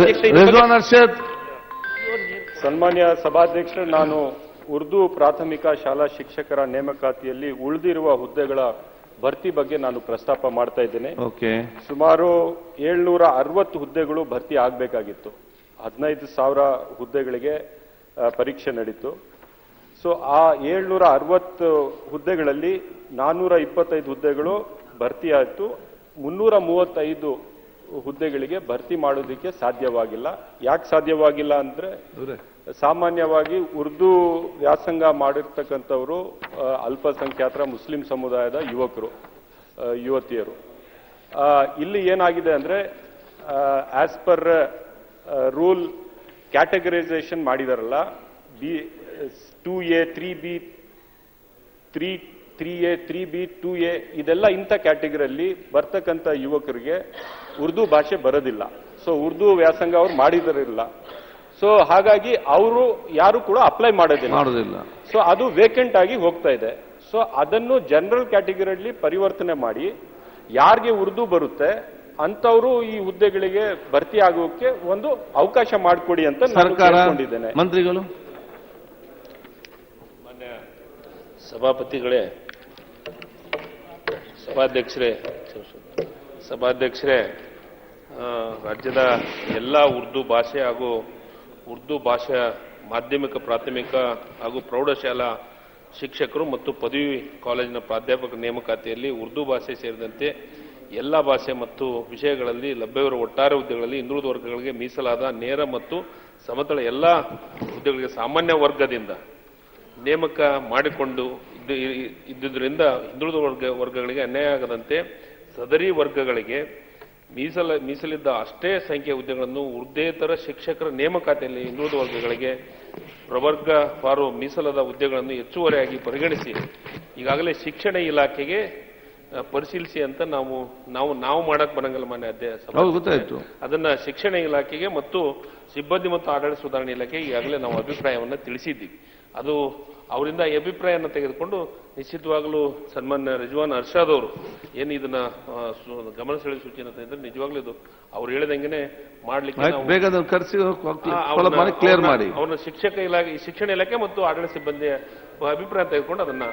ರಿಜ್ವಾನ್ ಅರ್ಷದ್. ಸನ್ಮಾನ್ಯ ಸಭಾಧ್ಯಕ್ಷರು ನಾನು ಉರ್ದು ಪ್ರಾಥಮಿಕ ಶಾಲಾ ಶಿಕ್ಷಕರ ನೇಮಕಾತಿಯಲ್ಲಿ ಉಳಿದಿರುವ ಹುದ್ದೆಗಳ ಭರ್ತಿ ಬಗ್ಗೆ ನಾನು ಪ್ರಸ್ತಾಪ ಮಾಡ್ತಾ ಇದ್ದೇನೆ. ಓಕೆ. ಸುಮಾರು ಏಳ್ನೂರ ಅರವತ್ತು ಹುದ್ದೆಗಳು ಭರ್ತಿ ಆಗಬೇಕಾಗಿತ್ತು. ಹದಿನೈದು ಸಾವಿರ ಹುದ್ದೆಗಳಿಗೆ ಪರೀಕ್ಷೆ ನಡೀತು. ಸೊ ಆ ಏಳ್ನೂರ ಅರವತ್ತು ಹುದ್ದೆಗಳಲ್ಲಿ ನಾನ್ನೂರ ಇಪ್ಪತ್ತೈದು ಹುದ್ದೆಗಳು ಭರ್ತಿ ಆಯಿತು ಮುನ್ನೂರ ಮೂವತ್ತೈದು ಹುದ್ದೆಗಳಿಗೆ ಭರ್ತಿ ಮಾಡೋದಕ್ಕೆ ಸಾಧ್ಯವಾಗಿಲ್ಲ. ಯಾಕೆ ಸಾಧ್ಯವಾಗಿಲ್ಲ ಅಂದ್ರೆ ಸಾಮಾನ್ಯವಾಗಿ ಉರ್ದು ವ್ಯಾಸಂಗ ಮಾಡಿರ್ತಕ್ಕಂಥವರು ಅಲ್ಪಸಂಖ್ಯಾತರ ಮುಸ್ಲಿಂ ಸಮುದಾಯದ ಯುವಕರು ಯುವತಿಯರು. ಇಲ್ಲಿ ಏನಾಗಿದೆ ಅಂದ್ರೆ ಆಸ್ ಪರ್ ರೂಲ್ ಕ್ಯಾಟಗರೈಸೇಷನ್ ಮಾಡಿದಾರಲ್ಲ B two A three B three three A three B two A ಇದೆಲ್ಲ ಇಂಥ ಕ್ಯಾಟಗರಿಯಲ್ಲಿ ಬರ್ತಕ್ಕಂಥ ಯುವಕರಿಗೆ ಉರ್ದು ಭಾಷೆ ಬರೋದಿಲ್ಲ. ಸೊ ಉರ್ದು ವ್ಯಾಸಂಗ ಅವ್ರು ಮಾಡಿದಿರಲಿಲ್ಲ ಸೊ ಹಾಗಾಗಿ ಅವರು ಯಾರು ಕೂಡ ಅಪ್ಲೈ ಮಾಡೋದಿಲ್ಲ. ಮಾಡೋದಿಲ್ಲ. ಸೊ ಅದು ವೇಕೆಂಟ್ ಆಗಿ ಹೋಗ್ತಾ ಇದೆ. ಸೊ ಅದನ್ನು ಜನರಲ್ ಕ್ಯಾಟಗರಿಯಲ್ಲಿ ಪರಿವರ್ತನೆ ಮಾಡಿ ಯಾರಿಗೆ ಉರ್ದು ಬರುತ್ತೆ ಅಂತವರು ಈ ಹುದ್ದೆಗಳಿಗೆ ಭರ್ತಿ ಆಗೋಕೆ ಒಂದು ಅವಕಾಶ ಮಾಡಿಕೊಡಿ ಅಂತ ನಾನು ಸರ್ಕಾರ ಮಂತ್ರಿಗಳು? ಸಭಾಪತಿಗಳೇ ಸಭಾಧ್ಯಕ್ಷರೇ ಸಭಾಧ್ಯಕ್ಷರೇ ರಾಜ್ಯದ ಎಲ್ಲ ಉರ್ದು ಭಾಷೆ ಹಾಗೂ ಉರ್ದು ಭಾಷಾ ಮಾಧ್ಯಮಿಕ, ಪ್ರಾಥಮಿಕ ಹಾಗೂ ಪ್ರೌಢಶಾಲಾ ಶಿಕ್ಷಕರು ಮತ್ತು ಪದವಿ ಕಾಲೇಜಿನ ಪ್ರಾಧ್ಯಾಪಕ ನೇಮಕಾತಿಯಲ್ಲಿ ಉರ್ದು ಭಾಷೆ ಸೇರಿದಂತೆ ಎಲ್ಲ ಭಾಷೆ ಮತ್ತು ವಿಷಯಗಳಲ್ಲಿ ಲಭ್ಯವಿರುವ ಒಟ್ಟಾರೆ ಹುದ್ದೆಗಳಲ್ಲಿ ಹಿಂದುಳಿದ ವರ್ಗಗಳಿಗೆ ಮೀಸಲಾದ ನೇರ ಮತ್ತು ಸಮತಳ ಎಲ್ಲ ಹುದ್ದೆಗಳಿಗೆ ಸಾಮಾನ್ಯ ವರ್ಗದಿಂದ ನೇಮಕ ಮಾಡಿಕೊಂಡು ಇದ್ದುದರಿಂದ ಹಿಂದುಳಿದ ವರ್ಗ ವರ್ಗಗಳಿಗೆ ಅನ್ಯಾಯ ಆಗದಂತೆ ಸದರಿ ವರ್ಗಗಳಿಗೆ ಮೀಸಲ ಮೀಸಲಿದ್ದ ಅಷ್ಟೇ ಸಂಖ್ಯೆಯ ಹುದ್ದೆಗಳನ್ನು ಉರ್ದೇತರ ಶಿಕ್ಷಕರ ನೇಮಕಾತಿಯಲ್ಲಿ ಹಿಂದುಳಿದ ವರ್ಗಗಳಿಗೆ ಪ್ರವರ್ಗ ಪಾರು ಮೀಸಲಾದ ಹುದ್ದೆಗಳನ್ನು ಹೆಚ್ಚುವರಿಯಾಗಿ ಪರಿಗಣಿಸಿ ಈಗಾಗಲೇ ಶಿಕ್ಷಣ ಇಲಾಖೆಗೆ ಪರಿಶೀಲಿಸಿ ಅಂತ ನಾವು ನಾವು ನಾವು ಮಾಡಕ್ ಬರಂಗಿಲ್ಲ ಮಾನ್ಯ ಅಧ್ಯಕ್ಷ ಗೊತ್ತಾಯ್ತು. ಅದನ್ನ ಶಿಕ್ಷಣ ಇಲಾಖೆಗೆ ಮತ್ತು ಸಿಬ್ಬಂದಿ ಮತ್ತು ಆಡಳಿತ ಸುಧಾರಣೆ ಇಲಾಖೆಗೆ ಈಗಾಗಲೇ ನಾವು ಅಭಿಪ್ರಾಯವನ್ನ ತಿಳಿಸಿದ್ದೀವಿ. ಅದು ಅವರಿಂದ ಈ ಅಭಿಪ್ರಾಯವನ್ನು ತೆಗೆದುಕೊಂಡು ನಿಶ್ಚಿತವಾಗಲೂ ಸನ್ಮಾನ್ಯ ರಿಜ್ವಾನ್ ಅರ್ಷಾದ್ ಅವರು ಏನು ಇದನ್ನ ಗಮನ ಸೆಳೆದ ಸೂಚನೆ ಅಂತ ಇದ್ರೆ ನಿಜವಾಗ್ಲೂ ಇದು ಅವ್ರು ಹೇಳಿದಂಗೆನೆ ಮಾಡ್ಲಿಕ್ಕೆ ಅವ್ರನ್ನ- ಶಿಕ್ಷಕ ಇಲಾಖೆ ಶಿಕ್ಷಣ ಇಲಾಖೆ ಮತ್ತು ಆಡಳಿತ ಸಿಬ್ಬಂದಿಯ ಅಭಿಪ್ರಾಯ ತೆಗೆದುಕೊಂಡು ಅದನ್ನ